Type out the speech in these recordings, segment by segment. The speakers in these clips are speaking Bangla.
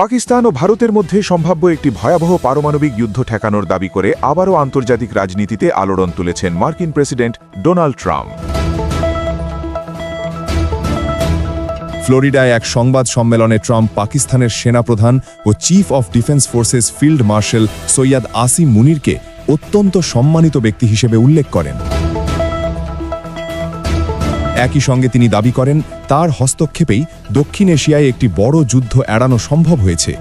পাকিস্তান ও ভারতের মধ্যে সম্ভাব্য একটি ভয়াবহ পারমাণবিক যুদ্ধ ঠেকানোর দাবি করে আবারও আন্তর্জাতিক রাজনীতিতে আলোড়ন তুলেছেন মার্কিন প্রেসিডেন্ট ডোনাল্ড ট্রাম্প। ফ্লোরিডায় এক সংবাদ সম্মেলনে ট্রাম্প পাকিস্তানের সেনাপ্রধান ও chief of defence forces field marshal Syed Asim মুনিরকে অত্যন্ত সম্মানিত ব্যক্তি হিসেবে উল্লেখ করেন। একই সঙ্গে তিনি দাবি করেন, তার হস্তক্ষেপেই দক্ষিণ এশিয়ায় একটি বড় যুদ্ধ এড়ানো সম্ভব হয়েছে।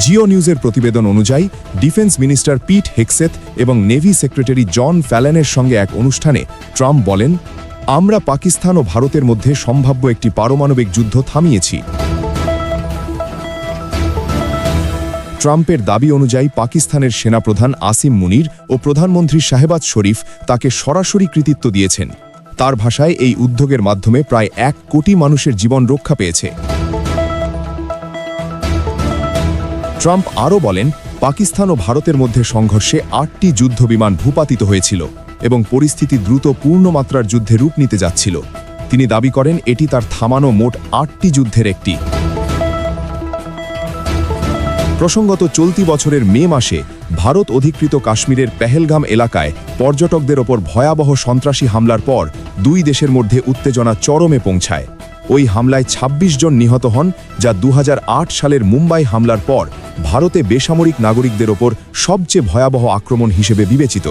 জিও নিউজের প্রতিবেদন অনুযায়ী, ডিফেন্স মিনিস্টার পিট হেক্সেথ এবং নেভি সেক্রেটারি জন ফ্যালেনের সঙ্গে এক অনুষ্ঠানে ট্রাম্প বলেন, আমরা পাকিস্তান ও ভারতের মধ্যে সম্ভাব্য একটি পারমাণবিক যুদ্ধ থামিয়েছি। ট্রাম্পের দাবি অনুযায়ী পাকিস্তানের সেনাপ্রধান আসিম মুনির ও প্রধানমন্ত্রী শাহেবাজ শরীফ তাকে সরাসরি কৃতিত্ব দিয়েছেন। তার ভাষায় এই উদ্যোগের মাধ্যমে প্রায় এক কোটি মানুষের জীবন রক্ষা পেয়েছে। ট্রাম্প আরও বলেন, পাকিস্তান ও ভারতের মধ্যে সংঘর্ষে আটটি যুদ্ধবিমান ভূপাতিত হয়েছিল এবং পরিস্থিতি দ্রুত পূর্ণমাত্রার যুদ্ধে রূপ নিতে যাচ্ছিল। তিনি দাবি করেন, এটি তার থামানো মোট আটটি যুদ্ধের একটি। প্রসঙ্গত চলতি বছরের মে মাসে ভারত অধিকৃত কাশ্মীরের পেহেলগাম এলাকায় পর্যটকদের ওপর ভয়াবহ সন্ত্রাসী হামলার পর দুই দেশের মধ্যে উত্তেজনা চরমে পৌঁছায়। ওই হামলায় ২৬ জন নিহত হন, যা দু হাজার আট সালের মুম্বাই হামলার পর ভারতে বেসামরিক নাগরিকদের ওপর সবচেয়ে ভয়াবহ আক্রমণ হিসেবে বিবেচিত।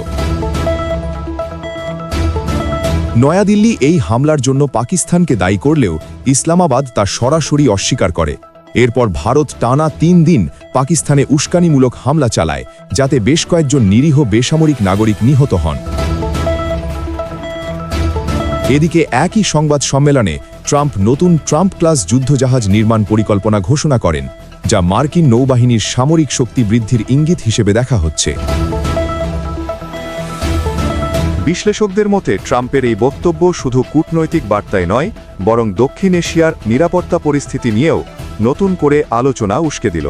নয়াদিল্লি এই হামলার জন্য পাকিস্তানকে দায়ী করলেও ইসলামাবাদ তা সরাসরি অস্বীকার করে। এরপর ভারত টানা তিন দিন পাকিস্তানে উস্কানিমূলক হামলা চালায়, যাতে বেশ কয়েকজন নিরীহ বেসামরিক নাগরিক নিহত হন। এদিকে একই সংবাদ সম্মেলনে ট্রাম্প নতুন ট্রাম্প ক্লাস যুদ্ধজাহাজ নির্মাণ পরিকল্পনা ঘোষণা করেন, যা মার্কিন নৌবাহিনীর সামরিক শক্তি বৃদ্ধির ইঙ্গিত হিসেবে দেখা হচ্ছে। বিশ্লেষকদের মতে, ট্রাম্পের এই বক্তব্য শুধু কূটনৈতিক বার্তায় নয়, বরং দক্ষিণ এশিয়ার নিরাপত্তা পরিস্থিতি নিয়েও নতুন করে আলোচনা উস্কে দিল।